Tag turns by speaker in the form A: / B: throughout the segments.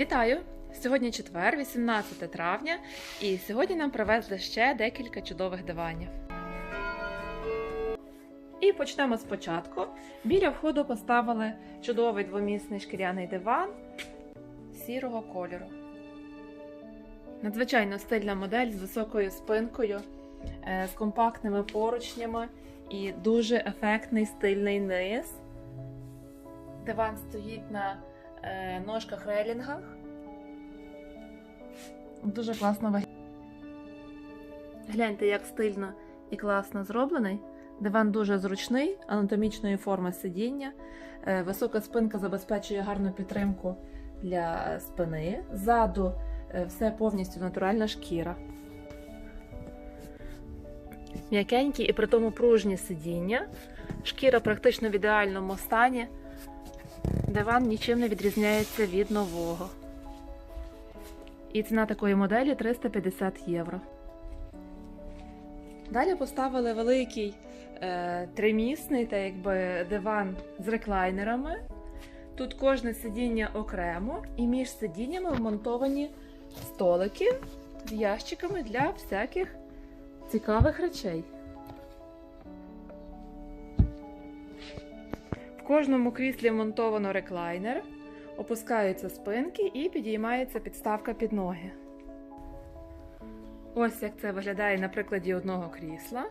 A: Вітаю! Сьогодні четвер, 18 травня, і сьогодні нам привезли ще декілька чудових диванів. І почнемо спочатку. Біля входу поставили чудовий двомісний шкіряний диван сірого кольору. Надзвичайно стильна модель з високою спинкою, е, з компактними поручнями і дуже ефектний стильний низ. Диван стоїть на ножках релінгах. Дуже класно виглядає. Гляньте, як стильно і класно зроблений. Диван дуже зручний, анатомічної форми сидіння. Е, Висока спинка забезпечує гарну підтримку для спини. Ззаду е, все повністю натуральна шкіра. М'якенькі і при тому пружні сидіння. Шкіра практично в ідеальному стані. Диван нічим не відрізняється від нового. І ціна такої моделі 350 євро. Далі поставили великий е, тримісний та якби диван з реклайнерами. Тут кожне сидіння окремо, і між сидіннями вмонтовані столики з ящиками для всяких цікавих речей. В кожному кріслі монтовано реклайнер, опускаються спинки і підіймається підставка під ноги. Ось як це виглядає на прикладі одного крісла.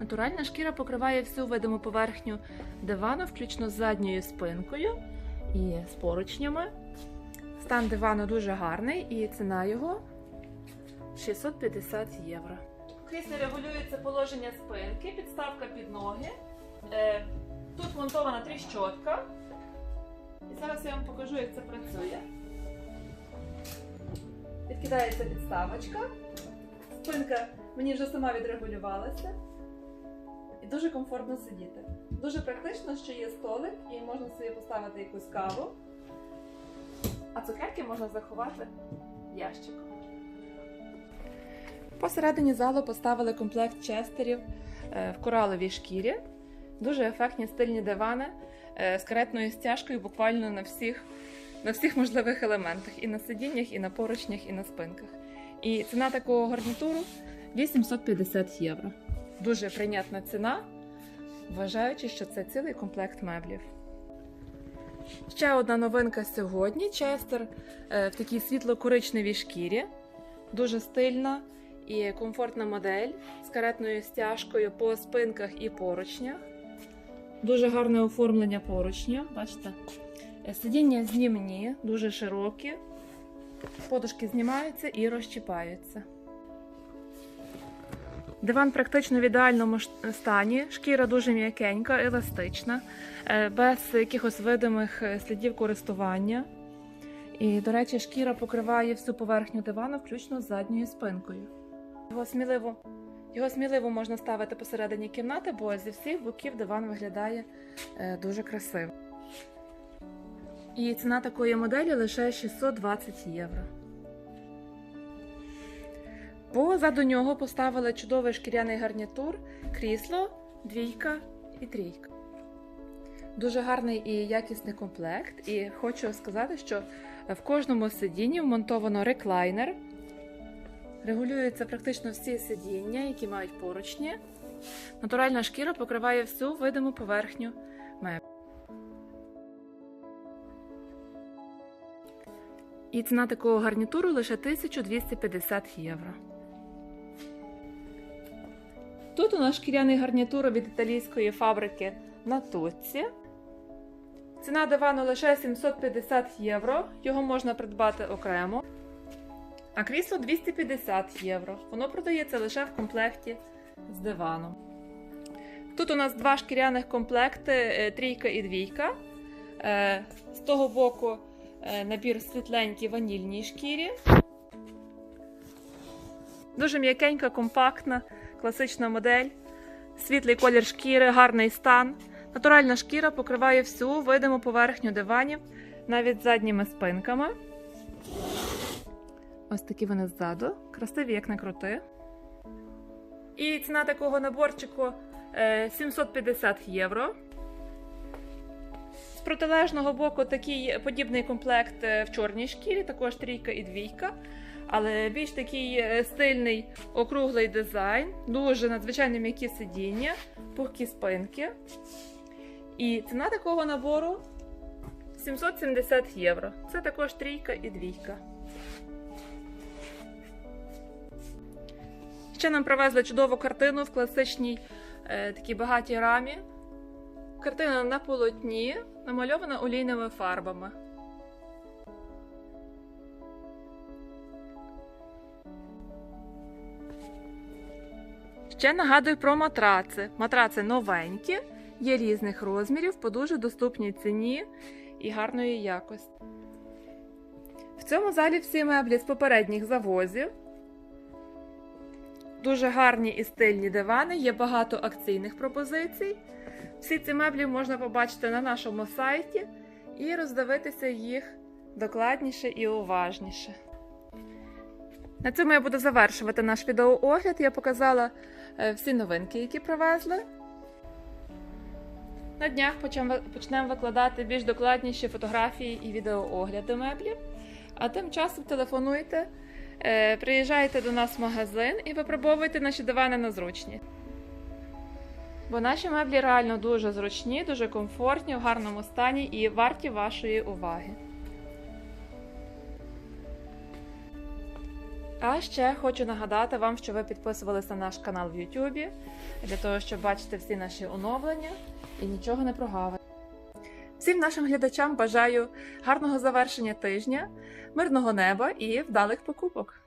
A: Натуральна шкіра покриває всю видиму поверхню дивану, включно з задньою спинкою і з поручнями. Стан дивану дуже гарний і ціна його 650 євро. В кріслі регулюється положення спинки, підставка під ноги. Тут монтована тріщотка. І зараз я вам покажу, як це працює. Відкидається підставочка. Спинка мені вже сама відрегулювалася. І дуже комфортно сидіти. Дуже практично, що є столик і можна собі поставити якусь каву. А цукерки можна заховати в ящик. Посередині залу поставили комплект честерів е, в кораловій шкірі. Дуже ефектні стильні дивани е, з каретною стяжкою буквально на всіх, на всіх можливих елементах: і на сидіннях, і на поручнях, і на спинках. І ціна такого гарнітуру 850 євро. Дуже прийнятна ціна, вважаючи, що це цілий комплект меблів. Ще одна новинка сьогодні: Честер е, в такій світло-коричневій шкірі. Дуже стильна і комфортна модель з каретною стяжкою по спинках і поручнях. Дуже гарне оформлення поручня, бачите? Е, Сидіння знімні, дуже широкі. Подушки знімаються і розчіпаються. Диван практично в ідеальному стані, шкіра дуже м'якенька, еластична, е, без якихось видимих е, слідів користування. І, до речі, шкіра покриває всю поверхню дивану, включно з задньою спинкою. Його сміливо, його сміливо можна ставити посередині кімнати, бо зі всіх боків диван виглядає е, дуже красиво. І ціна такої моделі лише 620 євро. Позаду нього поставили чудовий шкіряний гарнітур, крісло, двійка і трійка. Дуже гарний і якісний комплект. І хочу сказати, що в кожному сидінні вмонтовано реклайнер. Регулюються практично всі сидіння, які мають поручні. Натуральна шкіра покриває всю видиму поверхню меблів. І ціна такого гарнітуру лише 1250 євро. Тут у нас шкіряний гарнітур від італійської фабрики Натуцці. Ціна дивану лише 750 євро. Його можна придбати окремо. А крісло 250 євро. Воно продається лише в комплекті з диваном. Тут у нас два шкіряних комплекти: е, трійка і двійка. Е, З того боку е, набір світленький ванільній шкірі. Дуже м'якенька, компактна, класична модель. Світлий колір шкіри, гарний стан. Натуральна шкіра покриває всю видиму поверхню диванів, навіть задніми спинками. Ось такі вони ззаду, красиві, як не крути. І ціна такого наборчику е, 750 євро. З протилежного боку такий подібний комплект е, в чорній шкірі, також трійка і двійка. Але більш такий е, стильний округлий дизайн, дуже надзвичайно м'які сидіння, пухкі спинки. І ціна такого набору 770 євро. Це також трійка і двійка. Ще нам привезли чудову картину в класичній е, такій багатій рамі. Картина на полотні, намальована олійними фарбами. Ще нагадую про матраци. Матраци новенькі, є різних розмірів, по дуже доступній ціні і гарної якості. В цьому залі всі меблі з попередніх завозів. Дуже гарні і стильні дивани, є багато акційних пропозицій. Всі ці меблі можна побачити на нашому сайті і роздивитися їх докладніше і уважніше. На цьому я буду завершувати наш відеоогляд. Я показала е, всі новинки, які привезли. На днях почнемо викладати більш докладніші фотографії і відеоогляди меблів. А тим часом телефонуйте, приїжджайте до нас в магазин і випробовуйте наші дивани на зручні. Бо наші меблі реально дуже зручні, дуже комфортні, в гарному стані і варті вашої уваги. А ще хочу нагадати вам, що ви підписувалися на наш канал в YouTube для того, щоб бачити всі наші оновлення і нічого не прогавити. Всім нашим глядачам бажаю гарного завершення тижня, мирного неба і вдалих покупок!